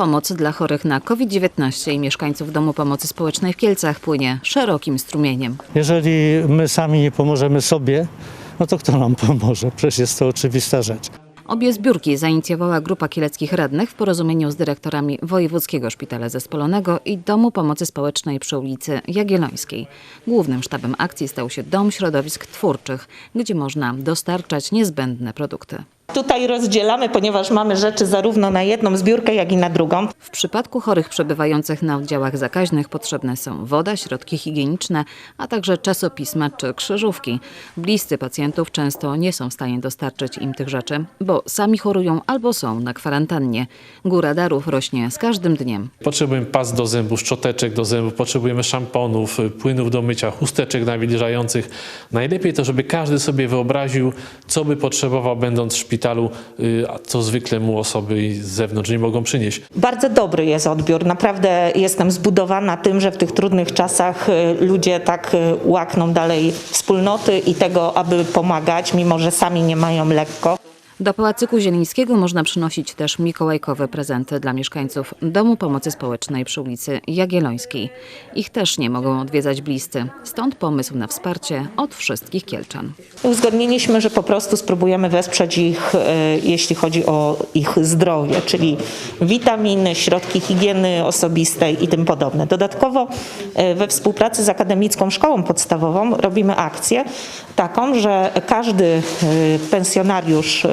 Pomoc dla chorych na COVID-19 i mieszkańców Domu Pomocy Społecznej w Kielcach płynie szerokim strumieniem. Jeżeli my sami nie pomożemy sobie, no to kto nam pomoże? Przecież jest to oczywista rzecz. Obie zbiórki zainicjowała grupa kieleckich radnych w porozumieniu z dyrektorami Wojewódzkiego Szpitala Zespolonego i Domu Pomocy Społecznej przy ulicy Jagiellońskiej. Głównym sztabem akcji stał się Dom Środowisk Twórczych, gdzie można dostarczać niezbędne produkty. Tutaj rozdzielamy, ponieważ mamy rzeczy zarówno na jedną zbiórkę, jak i na drugą. W przypadku chorych przebywających na oddziałach zakaźnych potrzebne są woda, środki higieniczne, a także czasopisma czy krzyżówki. Bliscy pacjentów często nie są w stanie dostarczyć im tych rzeczy, bo sami chorują albo są na kwarantannie. Góra darów rośnie z każdym dniem. Potrzebujemy pas do zębów, szczoteczek do zębów, potrzebujemy szamponów, płynów do mycia, chusteczek nawilżających. Najlepiej to, żeby każdy sobie wyobraził, co by potrzebował będąc w szpitalu, y, a co zwykle mu osoby z zewnątrz nie mogą przynieść. Bardzo dobry jest odbiór. Naprawdę jestem zbudowana tym, że w tych trudnych czasach y, ludzie tak y, łakną dalej wspólnoty i tego, aby pomagać, mimo że sami nie mają lekko. Do Pałacyku Zielińskiego można przynosić też mikołajkowe prezenty dla mieszkańców Domu Pomocy Społecznej przy ulicy Jagiellońskiej. Ich też nie mogą odwiedzać bliscy, stąd pomysł na wsparcie od wszystkich Kielczan. Uzgodniliśmy, że po prostu spróbujemy wesprzeć ich, e, jeśli chodzi o ich zdrowie, czyli witaminy, środki higieny osobistej i tym podobne. Dodatkowo e, we współpracy z Akademicką Szkołą Podstawową robimy akcję taką, że każdy e, pensjonariusz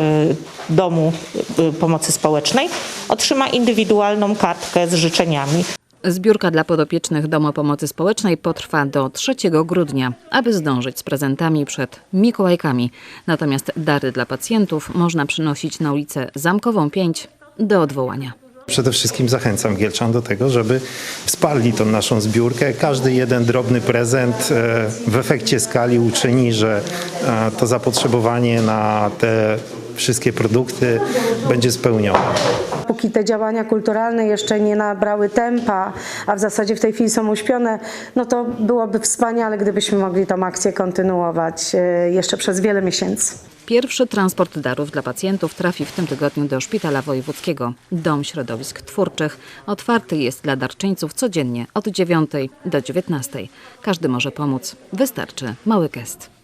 Domu e, Pomocy Społecznej otrzyma indywidualną kartkę z życzeniami. Zbiórka dla podopiecznych Domu Pomocy Społecznej potrwa do 3 grudnia, aby zdążyć z prezentami przed Mikołajkami. Natomiast dary dla pacjentów można przynosić na ulicę Zamkową 5 do odwołania. Przede wszystkim zachęcam Gielczan do tego, żeby wsparli tą naszą zbiórkę. Każdy jeden drobny prezent e, w efekcie skali uczyni, że e, to zapotrzebowanie na te wszystkie produkty będzie spełnione. Póki te działania kulturalne jeszcze nie nabrały tempa, a w zasadzie w tej chwili są uśpione, no to byłoby wspaniale, gdybyśmy mogli tą akcję kontynuować e, jeszcze przez wiele miesięcy. Pierwszy transport darów dla pacjentów trafi w tym tygodniu do Szpitala Wojewódzkiego. Dom Środowisk Twórczych otwarty jest dla darczyńców codziennie od 9 do 19. Każdy może pomóc. Wystarczy mały gest.